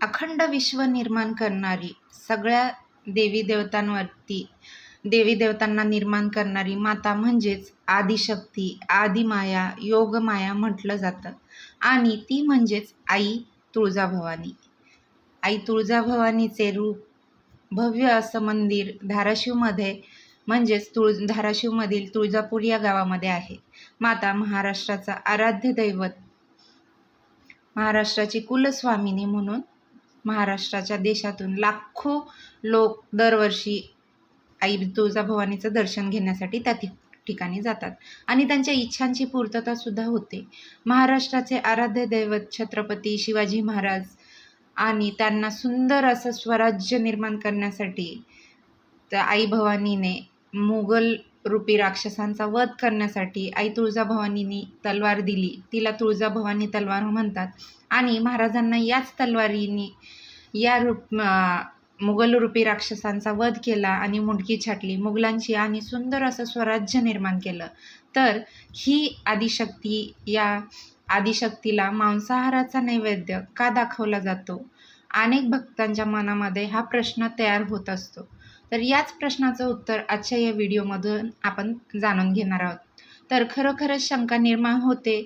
अखंड विश्व निर्माण करणारी सगळ्या देवी देवतांवरती देवी देवतांना निर्माण करणारी माता म्हणजेच आदिशक्ती आदिमाया योगमाया म्हटलं जातं. आणि ती म्हणजेच आई तुळजाभवानी. आई तुळजाभवानीचे रूप भव्य असं मंदिर धाराशिवमध्ये म्हणजेच तुळ धाराशिवमधील तुळजापूर या गावामध्ये आहे. माता महाराष्ट्राचा आराध्य दैवत महाराष्ट्राची कुलस्वामिनी म्हणून महाराष्ट्राच्या देशातून लाखो लोक दरवर्षी आई तुळजाभवानीचं दर्शन घेण्यासाठी त्या ठिकाणी जातात. आणि त्यांच्या इच्छांची पूर्तता सुद्धा होते. महाराष्ट्राचे आराध्य दैवत छत्रपती शिवाजी महाराज आणि त्यांना सुंदर असं स्वराज्य निर्माण करण्यासाठी त्या आई भवानीने मुघल रूपी राक्षसांचा वध करण्यासाठी आई तुळजाभवानीने तलवार दिली. तिला तुळजाभवानी तलवार म्हणतात. आणि महाराजांना याच तलवारीने या रूप मुघल रूपी राक्षसांचा वध केला आणि मुंडकी छाटली. मुघलांची आणि सुंदर असं स्वराज्य निर्माण केलं. तर ही आदिशक्ती या आदिशक्तीला मांसाहाराचा नैवेद्य का दाखवला जातो? अनेक भक्तांच्या मनामध्ये हा प्रश्न तयार होत असतो. तर याच प्रश्नाचं उत्तर आजच्या या व्हिडिओमधून आपण जाणून घेणार आहोत. तर खरोखरच शंका निर्माण होते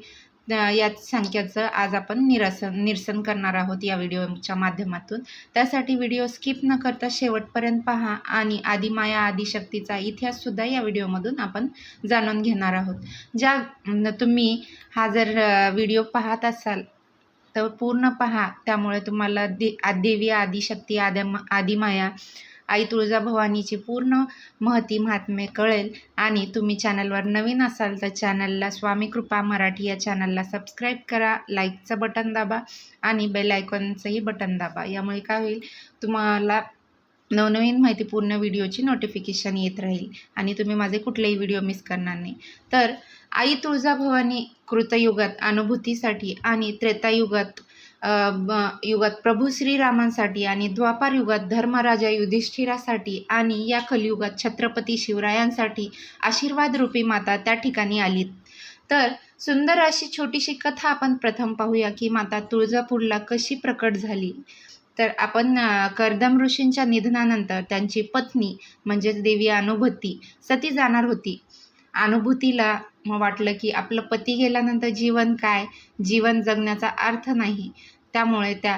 याच संख्याचं आज आपण निरसन निरसन करणार आहोत या व्हिडिओच्या माध्यमातून. त्यासाठी व्हिडिओ स्किप न करता शेवटपर्यंत पहा आणि आदिमाया आदिशक्तीचा इतिहाससुद्धा या व्हिडिओमधून आपण जाणून घेणार आहोत. ज्या तुम्ही हा जर व्हिडिओ पाहत असाल तर पूर्ण पहा. त्यामुळे तुम्हाला दे देवी आदिशक्ती आद्या आदिमाया आई तुळजाभवानीची पूर्ण महती महात्म्य कळेल. आणि तुम्ही चॅनलवर नवीन असाल तर चॅनलला स्वामी कृपा मराठी या चॅनलला सबस्क्राईब करा लाईकचं बटन दाबा आणि बेल आयकॉनचंही बटन दाबा. यामुळे काय होईल तुम्हाला नवनवीन माहितीपूर्ण व्हिडिओची नोटिफिकेशन येत राहील आणि तुम्ही माझे कुठलेही व्हिडिओ मिस करणार नाही. तर आई तुळजाभवानी कृतयुगात अनुभूतीसाठी आणि त्रेतायुगात युगात प्रभू श्रीरामांसाठी आणि द्वापार युगात धर्मराजा युधिष्ठिरासाठी आणि या कलियुगात छत्रपती शिवरायांसाठी आशीर्वाद रूपी माता त्या ठिकाणी आलीत. तर सुंदर अशी छोटीशी कथा आपण प्रथम पाहूया की माता तुळजापूरला कशी प्रकट झाली. तर आपण कर्दम ऋषींच्या निधनानंतर त्यांची पत्नी म्हणजेच देवी अनुभूती सती जाणार होती. अनुभूतीला मग वाटलं की आपलं पती गेल्यानंतर जीवन काय? जीवन जगण्याचा अर्थ नाही. त्यामुळे त्या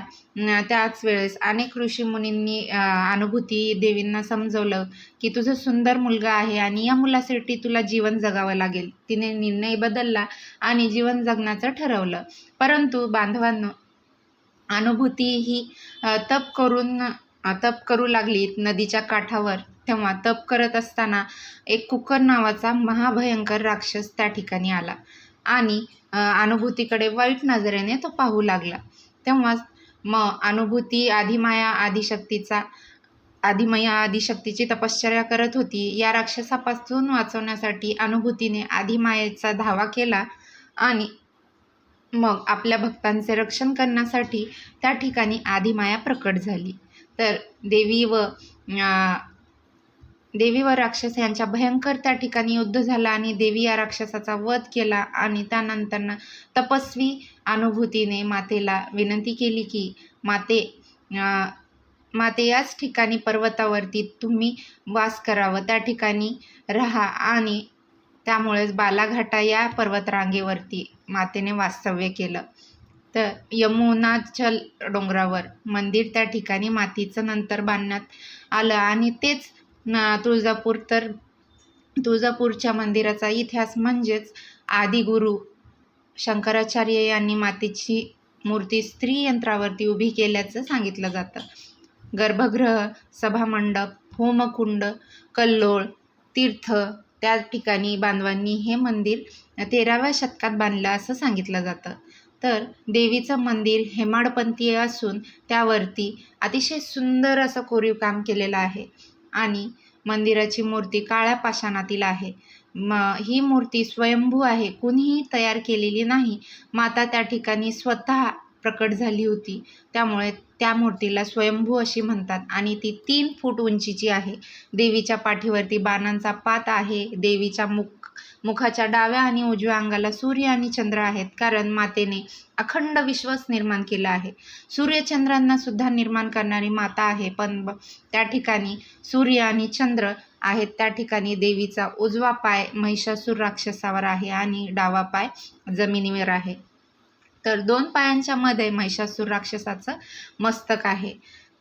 त्याच वेळेस अनेक ऋषीमुनींनी अनुभूती देवींना समजवलं की तुझं सुंदर मुलगा आहे आणि या मुलासाठी तुला जीवन जगावं लागेल. तिने निर्णय बदलला आणि जीवन जगण्याचं ठरवलं. परंतु बांधवांनो अनुभूती ही तप करून तप करू लागली नदीच्या काठावर. तेव्हा तप करत असताना एक कुकर नावाचा महाभयंकर राक्षस त्या ठिकाणी आला. आणि अनुभूतीकडे वाईट नजरेने तो पाहू लागला. तेव्हाच मग अनुभूती आदिमाया आदिशक्तीचा आदिमया आदिशक्तीची तपश्चर्या करत होती. या राक्षसापासून वाचवण्यासाठी अनुभूतीने आदिमायेचा धावा केला आणि मग आपल्या भक्तांचे रक्षण करण्यासाठी त्या ठिकाणी आदिमाया प्रकट झाली. तर देवी व देवी व राक्षस यांच्या भयंकर त्या ठिकाणी युद्ध झालं आणि देवी या राक्षसाचा वध केला आणि त्यानंतरनं तपस्वी अनुभूतीने मातेला विनंती केली की माते माते याच ठिकाणी पर्वतावरती तुम्ही वास करावं. त्या ठिकाणी राहा आणि त्यामुळेच बालाघाटा या पर्वतरांगेवरती मातेने वास्तव्य केलं. तर यमुनाचल डोंगरावर मंदिर त्या ठिकाणी मातीचं नंतर बांधण्यात आलं आणि तेच ना तुळजापूर तर तुळजापूरच्या मंदिराचा इतिहास म्हणजेच आदिगुरु शंकराचार्य यांनी मातीची मूर्ती स्त्री यंत्रावरती उभी केल्याचं सांगितलं जातं. गर्भगृह सभामंडप होमकुंड कल्लोळ तीर्थ त्या ठिकाणी बांधवांनी हे मंदिर तेराव्या शतकात बांधलं असं सांगितलं जातं. तर देवीचं मंदिर हेमाडपंथीय असून त्यावरती अतिशय सुंदर असं कोरीव काम केलेलं आहे. आणि मंदिराची मूर्ती काळ्या पाषाणातील आहे. म ही मूर्ती स्वयंभू आहे. कुणीही तयार केलेली नाही. माता त्या ठिकाणी स्वतः प्रकट झाली होती. त्यामुळे त्या मूर्तीला स्वयंभू अशी म्हणतात आणि ती तीन फूट उंचीची आहे. देवीच्या पाठीवरती बाणांचा पात आहे. देवीच्या मुख मुखाच्या डाव्या आणि उजव्या अंगाला सूर्य आणि चंद्र आहेत कारण मातेने अखंड विश्वच निर्माण केला आहे. सूर्यचंद्रांना सुद्धा निर्माण करणारी माता आहे पण त्या ठिकाणी सूर्य आणि चंद्र आहेत त्या ठिकाणी देवीचा उजवा पाय महिषासूर राक्षसावर आहे आणि डावा पाय जमिनीवर आहे. तर दोन पायांच्या मध्ये महिषासूर राक्षसाचं मस्तक आहे.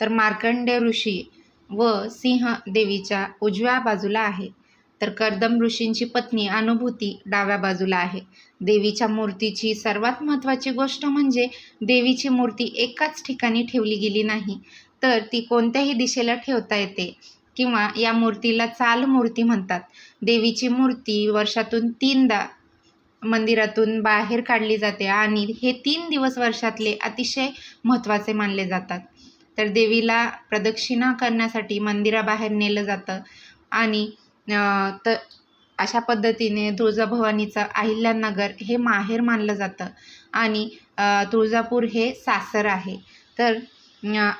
तर मार्कंडे ऋषी व सिंह देवीच्या उजव्या बाजूला आहे. तर कर्दम ऋषींची पत्नी अनुभूती डाव्या बाजूला आहे. देवीच्या मूर्तीची सर्वात महत्त्वाची गोष्ट म्हणजे देवीची मूर्ती एकाच ठिकाणी ठेवली गेली नाही तर ती कोणत्याही दिशेला ठेवता येते किंवा या मूर्तीला चाल मूर्ती म्हणतात. देवीची मूर्ती वर्षातून तीनदा मंदिरातून बाहेर काढली जाते आणि हे तीन दिवस वर्षातले अतिशय महत्त्वाचे मानले जातात. तर देवीला प्रदक्षिणा करण्यासाठी मंदिराबाहेर नेलं जातं आणि तर त अशा पद्धतीने तुळजाभवानीचं अहिल्यानगर हे माहेर मानलं जातं. आणि तुळजापूर हे सासर आहे. तर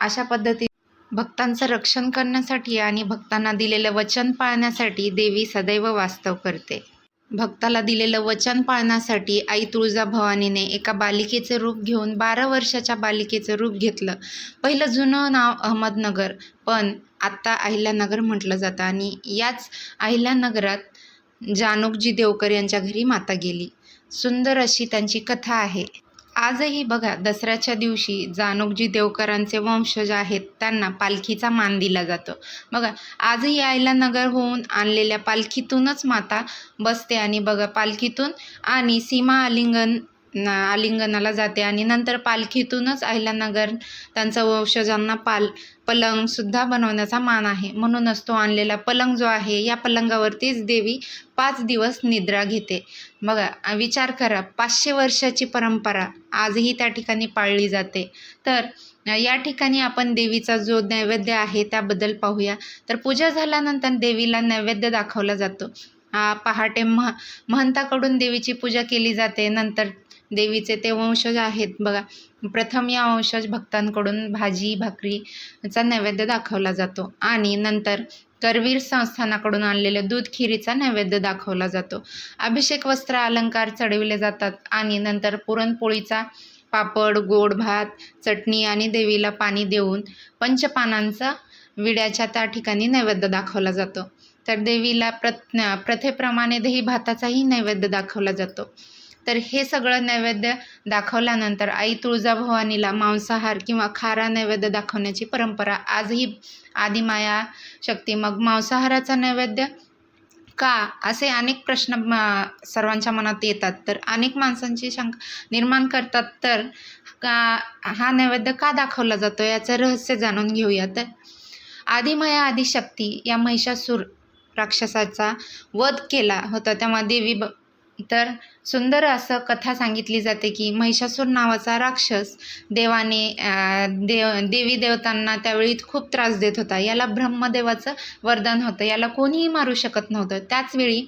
अशा पद्धती भक्तांचं रक्षण करण्यासाठी आणि भक्तांना दिलेलं वचन पाळण्यासाठी देवी सदैव वास्तव करते. भक्ताला दिलेलं वचन पाळण्यासाठी आई तुळजाभवानीने एका बालिकेचं रूप घेऊन बारा वर्षाच्या बालिकेचं रूप घेतलं. पहिलं जुनं नाव अहमदनगर पण आत्ता अहिल्यानगर म्हटलं जातं आणि याच अहिल्यानगरात जानोकजी देवकर यांच्या घरी माता गेली. सुंदर अशी त्यांची कथा आहे. आजही बघा दसऱ्याच्या दिवशी जानोगजी देवकरांचे वंशज आहेत त्यांना पालखीचा मान दिला जातो. बघा आजही आईला नगर होऊन आणलेल्या पालखीतूनच माता बसते आणि बघा पालखीतून आणि सीमा आलिंगन न- आलिंगनाला जाते आणि नंतर पालखीतूनच अहिल्यानगर त्यांचा वंशजांना पाल पलंगसुद्धा बनवण्याचा मान आहे. म्हणूनच तो आणलेला पलंग जो आहे या पलंगावरतीच देवी पाच दिवस निद्रा घेते. बघा विचार करा पाचशे वर्षाची परंपरा आजही त्या ठिकाणी पाळली जाते. तर या ठिकाणी आपण देवीचा जो नैवेद्य आहे त्याबद्दल पाहूया. तर पूजा झाल्यानंतर देवीला नैवेद्य दाखवला जातो. पहाटे मह महंताकडून देवीची पूजा केली जाते. नंतर देवीचे ते वंशज आहेत बघा. प्रथम या वंशज भक्तांकडून भाजी भाकरीचा नैवेद्य दाखवला जातो आणि नंतर करवीर संस्थानाकडून आणलेले दूध खिरीचा नैवेद्य दाखवला जातो. अभिषेक वस्त्र अलंकार चढविले जातात आणि नंतर पुरणपोळीचा पापड गोड भात चटणी आणि देवीला पाणी देऊन पंचपानांचा विड्याच्या त्या ठिकाणी नैवेद्य दाखवला जातो. तर देवीला प्रत प्रथेप्रमाणे दही भाताचाही नैवेद्य दाखवला जातो. तर हे सगळं नैवेद्य दाखवल्यानंतर आई तुळजाभवानीला मांसाहार किंवा खारा नैवेद्य दाखवण्याची परंपरा आजही आदिमाया शक्ती. मग मांसाहाराचा नैवेद्य का? असे अनेक प्रश्न म- सर्वांच्या मनात येतात. तर अनेक माणसांची शंका निर्माण करतात. तर का हा नैवेद्य का दाखवला जातो याचं रहस्य जाणून घेऊया. तर आदिमाया आदिशक्ती या महिषासूर राक्षसाचा वध केला होता. तेव्हा देवी ब तर सुंदर असं कथा सांगितली जाते की महिषासूर नावाचा राक्षस देवाने देव देवी देवतांना त्यावेळी खूप त्रास देत होता. याला ब्रह्मदेवाचं वरदान होतं. याला कोणीही मारू शकत नव्हतं. त्याचवेळी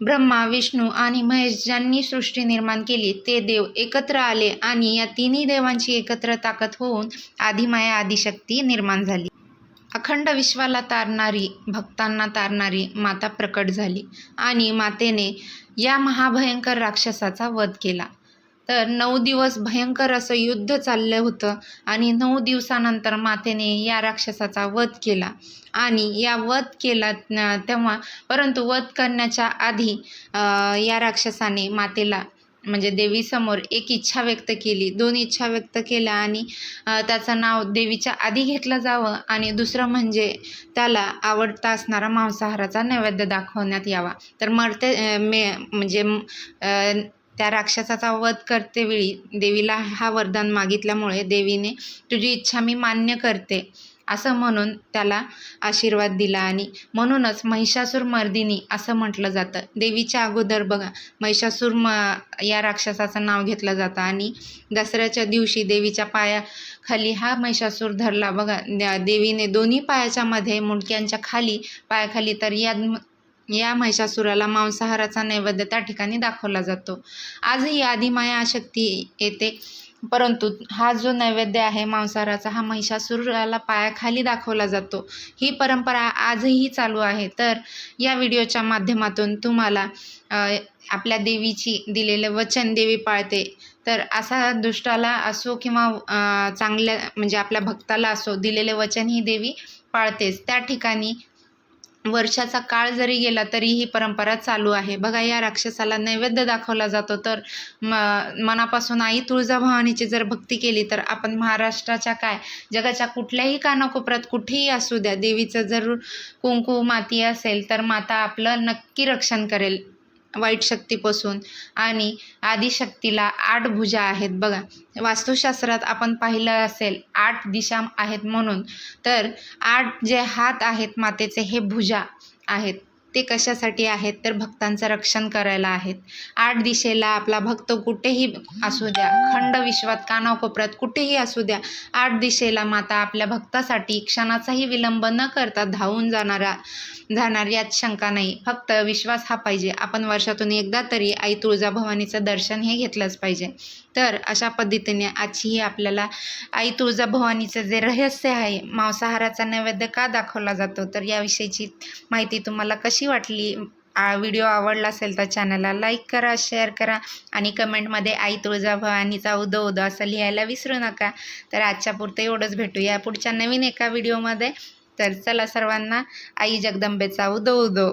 ब्रह्मा विष्णू आणि महेश ज्यांनी सृष्टी निर्माण केली ते देव एकत्र आले आणि या तिन्ही देवांची एकत्र ताकद होऊन आदिमाया आदिशक्ती निर्माण झाली. अखंड विश्वाला तारणारी भक्तांना तारणारी माता प्रकट झाली आणि मातेने या महाभयंकर राक्षसाचा वध केला. तर नऊ दिवस भयंकर असं युद्ध चाललं होतं आणि नऊ दिवसानंतर मातेने या राक्षसाचा वध केला. आणि या वध केला तेव्हा परंतु वध करण्याच्या आधी या राक्षसाने मातेला म्हणजे देवीसमोर एक इच्छा व्यक्त केली दोन इच्छा व्यक्त केल्या आणि त्याचं नाव देवीच्या आधी घेतलं जावं आणि दुसरं म्हणजे त्याला आवडता असणारा मांसाहाराचा नैवेद्य दाखवण्यात यावा. तर मरते मे म्हणजे त्या राक्षसाचा वध करतेवेळी देवीला हा वरदान मागितल्यामुळे देवीने तुझी इच्छा मी मान्य करते. असं म्हणून त्याला आशीर्वाद दिला आणि म्हणूनच महिषासूर मर्दिनी असं म्हटलं जातं. देवीच्या अगोदर बघा महिषासूर म या राक्षसाचं नाव घेतलं जातं आणि दसऱ्याच्या दिवशी देवीच्या पायाखाली हा महिषासूर धरला. बघा द्या- देवीने दोन्ही पायाच्या मध्ये मुंडक्यांच्या खाली पायाखाली तर या या महिषासुराला मांसाहाराचा नैवेद्य त्या ठिकाणी दाखवला जातो. आजही आदिमाया शक्ती येते. परंतु हा जो नैवेद्य आहे मांसाहाराचा हा महिषासुराला पायाखाली दाखवला जातो. ही परंपरा आजही चालू आहे. तर या व्हिडिओच्या माध्यमातून तुम्हाला आपल्या देवीची दिलेलं वचन देवी पाळते. तर असा दुष्टाला असो किंवा चांगल्या म्हणजे आपल्या भक्ताला असो दिलेले वचन ही देवी पाळतेच. त्या ठिकाणी वर्षाचा काळ जरी गेला तरी ही परंपरा चालू आहे. बघा या राक्षसाला नैवेद्य दाखवला जातो. तर म मनापासून आई तुळजाभवानीची जर भक्ती केली तर आपण महाराष्ट्राच्या काय? जगाच्या कुठल्याही कानाकोपऱ्यात कुठेही असू द्या देवीचं जर कुंकू माती असेल तर माता आपलं नक्की रक्षण करेल. वाईट शक्तीपासून. आणि आदिशक्तीला आठ भुजा आहेत. बघा वास्तुशास्त्रात आपण पाहिलं असेल आठ दिशा आहेत म्हणून. तर आठ जे हात आहेत मातेचे हे भुजा आहेत. ते कशासाठी आहेत तर भक्तांचं रक्षण करायला आहेत. आठ दिशेला आपला भक्त कुठेही असू द्या खंड विश्वात कानाकोपऱ्यात कुठेही असू द्या आठ दिशेला माता आपल्या भक्तासाठी क्षणाचाही विलंब न करता धावून जाणारा जाणार यात शंका नाही. फक्त विश्वास हा पाहिजे. आपण वर्षातून एकदा तरी आई तुळजाभवानीचं दर्शन हे घेतलंच पाहिजे. तर अशा पद्धतीने आजची ही आपल्याला आई तुळजाभवानीचं जे रहस्य आहे मांसाहाराचा नैवेद्य का दाखवला जातो तर याविषयीची माहिती तुम्हाला कशी कशी वाटली? आ व्हिडिओ आवडला असेल तर चॅनलला लाईक करा शेअर करा आणि कमेंटमध्ये आई तुळजाभवानीचा उदो उदो असं लिहायला विसरू नका. तर आजच्या पुरतं एवढंच भेटूया पुढच्या नवीन एका व्हिडिओमध्ये तर चला सर्वांना आई जगदंबेचा उदो उदो.